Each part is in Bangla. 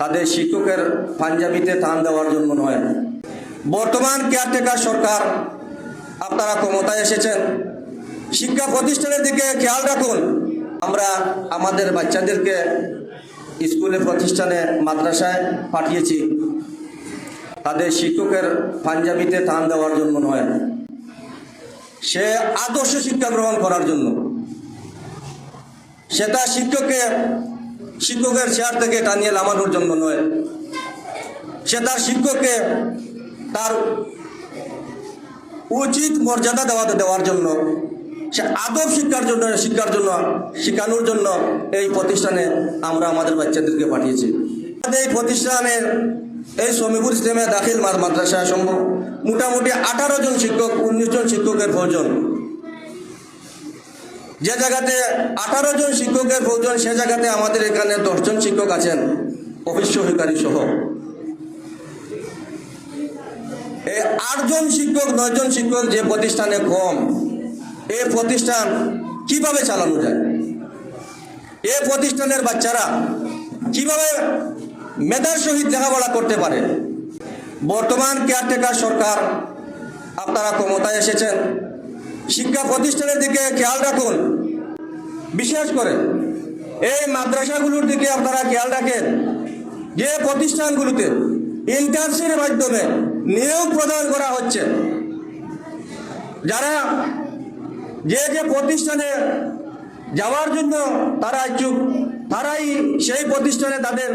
তাদের শিক্ষকের পাঞ্জাবিতে থান দেওয়ার জন্য নয়। বর্তমান কেয়ারটেকার সরকার, আপনারা ক্ষমতায় এসেছেন। শিক্ষা প্রতিষ্ঠানের দিকে খেয়াল রাখুন। আমরা আমাদের বাচ্চাদেরকে স্কুলে, প্রতিষ্ঠানে, মাদ্রাসায় পাঠিয়েছি। তাদের শিক্ষকের পাঞ্জাবিতে থান দেওয়ার জন্য নয়। সে আদর্শ শিক্ষা গ্রহণ করার জন্য। সেটা শিক্ষককে শিক্ষকের চেয়ার থেকে টানিয়ে নামানোর জন্য নয়। সে তার শিক্ষককে তার উচিত মর্যাদা দেওয়াতে দেওয়ার জন্য, সে আদব শিক্ষার জন্য শিক্ষার জন্য, শেখানোর জন্য এই প্রতিষ্ঠানে আমরা আমাদের বাচ্চাদেরকে পাঠিয়েছি। এই প্রতিষ্ঠানের এই সমীপুর ইসলামে দাখিল মাদ্রাসা সম্ভব মোটামুটি আঠারো জন শিক্ষক, উনিশ জন শিক্ষকের প্রয়োজন। যে জায়গাতে আঠারো জন শিক্ষকের প্রয়োজন সে জায়গাতে আমাদের এখানে দশজন শিক্ষক আছেন, অফিস সহকারী সহ। এই আটজন শিক্ষক, নয়জন শিক্ষক যে প্রতিষ্ঠানে কম এই প্রতিষ্ঠান কীভাবে চালানো যায়? এ প্রতিষ্ঠানের বাচ্চারা কীভাবে মেধার সহিত লেখাপড়া করতে পারে? বর্তমান কেয়ারটেকার সরকার আপনারা ক্ষমতায় এসেছেন। শিক্ষা প্রতিষ্ঠানের দিকে খেয়াল রাখুন। বিশেষ করে এই মাদ্রাসাগুলোর দিকে আপনারা খেয়াল রাখেন যে প্রতিষ্ঠানগুলোতে ইন্টার্নশিপের মাধ্যমে নিয়োগ প্রদান করা হচ্ছে। যারা যে যে প্রতিষ্ঠানে যাওয়ার জন্য তারা ইচ্ছুক, তারাই সেই প্রতিষ্ঠানে তাদের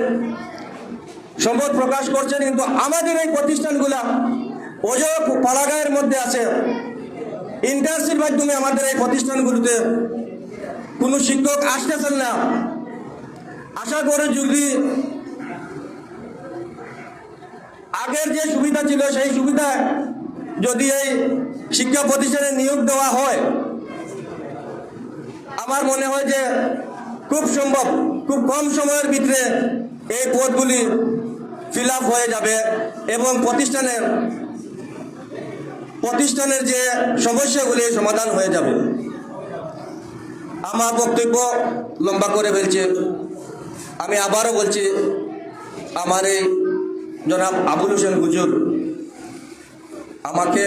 সম্পদ প্রকাশ করছেন। কিন্তু আমাদের এই প্রতিষ্ঠানগুলা অযোগ পালাগায়ের মধ্যে আছে। ইন্টার্নশিপ মাধ্যমে আমাদের এই প্রতিষ্ঠানগুলোতে কোনো শিক্ষক আসতেছেন না। আশা করে যদি আগের যে সুবিধা ছিল, সেই সুবিধা যদি এই শিক্ষা প্রতিষ্ঠানে নিয়োগ দেওয়া হয়, আমার মনে হয় যে খুব সম্ভব, খুব কম সময়ের ভিতরে এই পদগুলি ফিল হয়ে যাবে এবং প্রতিষ্ঠানের প্রতিষ্ঠানের যে সমস্যাগুলি সমাধান হয়ে যাবে। আমার বক্তব্য লম্বা করে ফেলছে। আমি আবারও বলছি, আমার এই জনাব আবুল হোসেন গুজুর আমাকে